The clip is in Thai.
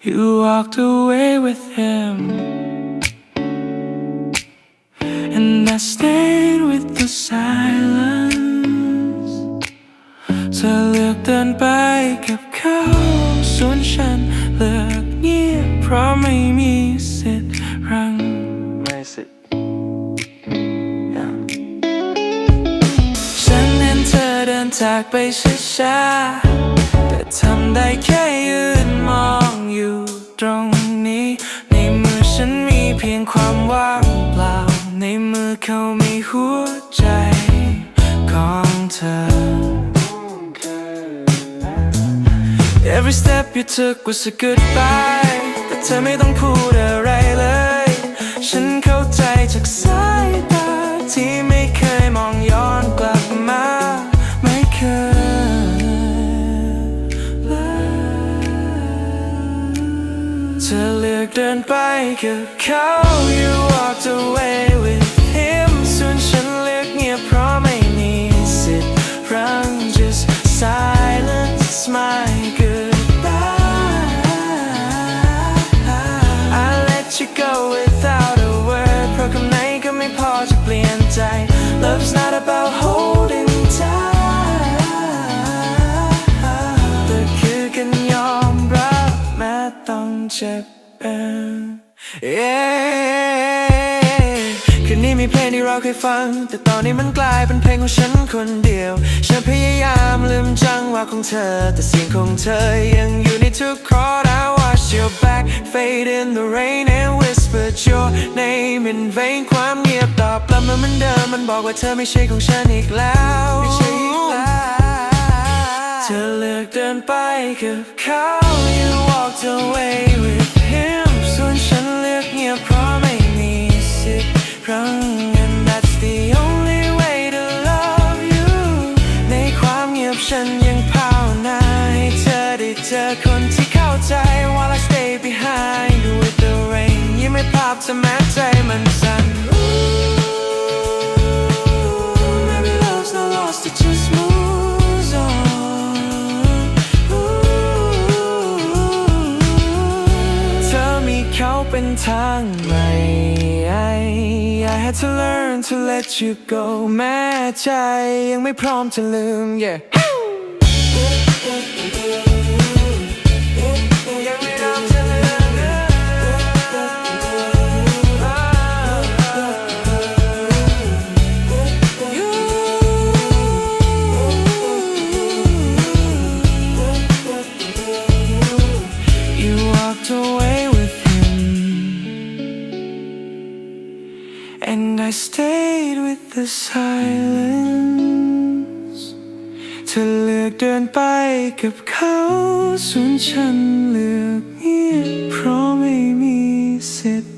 You walked away with him. And I stayed with the silence เธอเลือกเดินไปกับเขาส่วนฉันเลือกเงียบเพราะไม่มีสิทธิ์รังไม่สิฉันเห็นเธอเดินจากไปช้าๆแต่ทำได้แค่ยืนมองอยู่ ตรงนี้ ในมือฉันมีเพียงความว่างเปล่า ในมือเขามีหัวใจของเธอ Every step you took was a goodbye แต่เธอไม่ต้องพูดอะไรเลย ฉันเข้าใจจากสายตาที่ เลือกเดินไปกับเขา You walked away with him ส่วนฉันเลือกเงียบเพราะไม่มีสิทธิ์รัง Just silence is my goodbye I let you go without a word เพราะคำไหนก็ไม่พอจะเปลี่ยนใจ Love's not about holding tight แต่คือการยอมรับแม้ต้องเจ็บเอง Yeah คืนนี้มีเพลงที่เราเคยฟัง แต่ตอนนี้มันกลายเป็นเพลงของฉันคนเดียว ฉันพยายามลืมจังหวะของเธอ แต่เสียงของเธอยังอยู่ในทุกคอร์ด I watch your back fade in the rain and whisper your name in vain ความเงียบตอบกลับมาเหมือนเดิมมันบอกว่าเธอไม่ใช่ของฉันอีกแล้วไม่ใช่อีกแล้ว เธอเลือกเดินไปกับเขา You walked away ฉันยังภาวนาให้เธอได้เจอคนที่เข้าใจ While I stay behind with the rain ยังไม่ภาพจะแม้ใจมันสั่น maybe love's not lost, it just moves on. เธอมีเขาเป็นทางใหม่ I, I had to learn to let you go แม้ใจยังไม่พร้อมจะลืม yeah walked away with him And I stayed with the silence เธอเลือกเดินไปกับเขาส่วนฉันเลือกเงียบเพราะไม่มีสิทธิ์